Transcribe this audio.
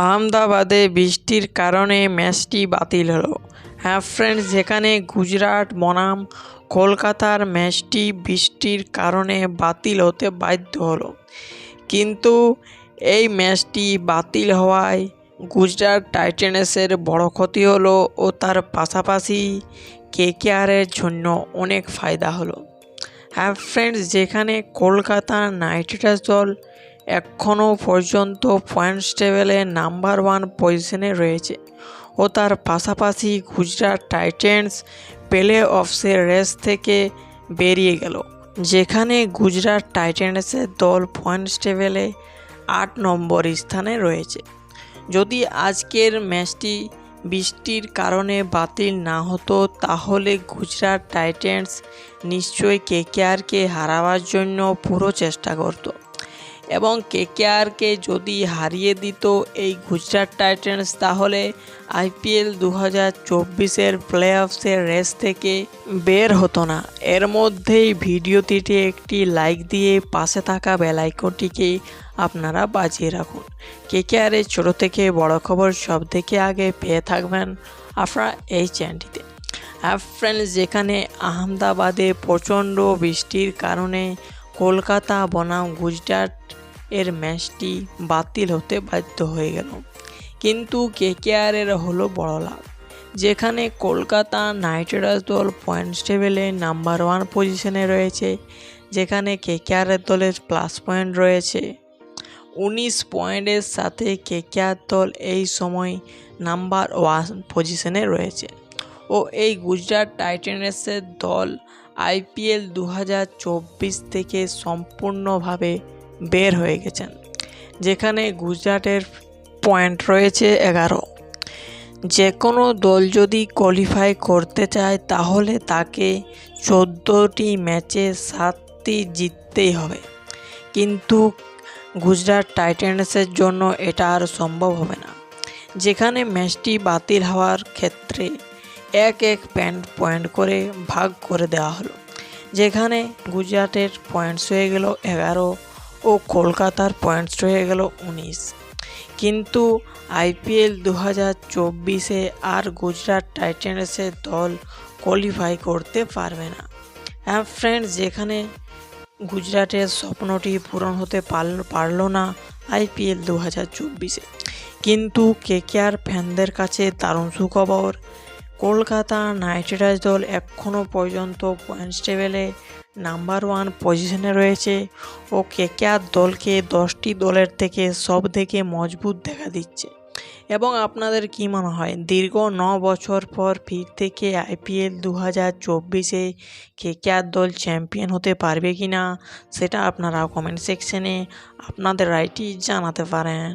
আহমেদাবাদে বৃষ্টির কারণে ম্যাচটি বাতিল হলো। হ্যাঁ ফ্রেন্ডস যেখানে গুজরাট, বনাম, কলকাতার ম্যাচটি বৃষ্টির কারণে বাতিল হতে বাধ্য হলো। কিন্তু এই ম্যাচটি বাতিল হওয়ায় গুজরাট টাইটেন্সের বড় ক্ষতি হলো ও তার পাশাপাশি কেকেআরের জন্য অনেক ফায়দা হলো। হ্যাঁ ফ্রেন্ডস যেখানে কলকাতা নাইট রাইডার্স দল এখনও পর্যন্ত পয়েন্টস টেবিলে নাম্বার ওয়ান পজিশনে রয়েছে ও তার পাশাপাশি গুজরাট টাইটেন্স প্লে অফসের রেস থেকে বেরিয়ে গেল, যেখানে গুজরাট টাইটেন্সের দল পয়েন্টস টেবিলে আট নম্বর স্থানে রয়েছে। যদি আজকের ম্যাচটি বৃষ্টির কারণে বাতিল না হতো, তাহলে গুজরাট টাইটেন্স নিশ্চয়ই কেকেআরকে হারাবার জন্য পুরো চেষ্টা করতো। এবং কেকেআরকে যদি হারিয়ে দিত এই গুজরাট টাইটেন্স, তাহলে আইপিএল দু হাজার চব্বিশের প্লে অফসের রেস থেকে বের হতো না। এর মধ্যেই ভিডিওটিতে একটি লাইক দিয়ে পাশে থাকা বেলাইকনটিকে আপনারা বাজিয়ে রাখুন। কেকেআরের ছোটো থেকে বড় খবর সব থেকে আগে পেয়ে থাকবেন আপনারা এই চ্যানেলটিতে। হ্যাঁ ফ্রেন্ডস যেখানে আহমেদাবাদে প্রচণ্ড বৃষ্টির কারণে কলকাতা, বনাম, গুজরাট এর ম্যাচটি বাতিল হতে বাধ্য হয়ে গেল। কিন্তু কেকেআরের হলো বড় লাভ। যেখানে কলকাতা নাইট রাইডার্স দল পয়েন্টস টেবিলে নাম্বার ওয়ান পজিশনে রয়েছে, যেখানে কেকেআরের দলের প্লাস পয়েন্ট রয়েছে। উনিশ পয়েন্টের সাথে কেকেআর দল এই সময় নাম্বার ওয়ান পজিশনে রয়েছে। ও এই গুজরাট টাইটেন্সের দল আইপিএল দু হাজার চব্বিশ থেকে সম্পূর্ণভাবে বের হয়ে গেছেন। যেখানে গুজরাটের পয়েন্ট রয়েছে এগারো। যে কোনো দল যদি কোয়ালিফাই করতে চায়, তাহলে তাকে চোদ্দোটি ম্যাচে সাতটি জিততেই হবে। কিন্তু গুজরাট টাইটেন্সের জন্য এটা আর সম্ভব হবে না। যেখানে ম্যাচটি বাতিল হওয়ার ক্ষেত্রে এক এক প্যান্ট পয়েন্ট করে ভাগ করে দেওয়া হলো। যেখানে গুজরাটের পয়েন্টস হয়ে গেল এগারো ও কলকাতার পয়েন্টস হয়ে গেল উনিশ। কিন্তু আইপিএল দু হাজার চব্বিশে আর গুজরাট টাইটেন্সের দল কোয়ালিফাই করতে পারবে না। হ্যাঁ ফ্রেন্ডস যেখানে গুজরাটের স্বপ্নটি পূরণ হতে পারল পারল না আইপিএল দু হাজার চব্বিশে। কিন্তু কেকেআর ফ্যানদের কাছে দারুণ সুখবর কলকাতা নাইট রাইডার্স দল এখনও পর্যন্ত পয়েন্টস টেবিলে নাম্বার ওয়ান পজিশনে রয়েছে ও কেকেআর দলকে দশটি দলের থেকে সব থেকে মজবুত দেখা দিচ্ছে। এবং আপনাদের কী মনে হয়, দীর্ঘ ন বছর পর ফির থেকে আইপিএল দু হাজার চব্বিশে কেকেআর দল চ্যাম্পিয়ন হতে পারবে কি না সেটা আপনারা কমেন্ট সেকশনে আপনাদের রায়টি জানাতে পারেন।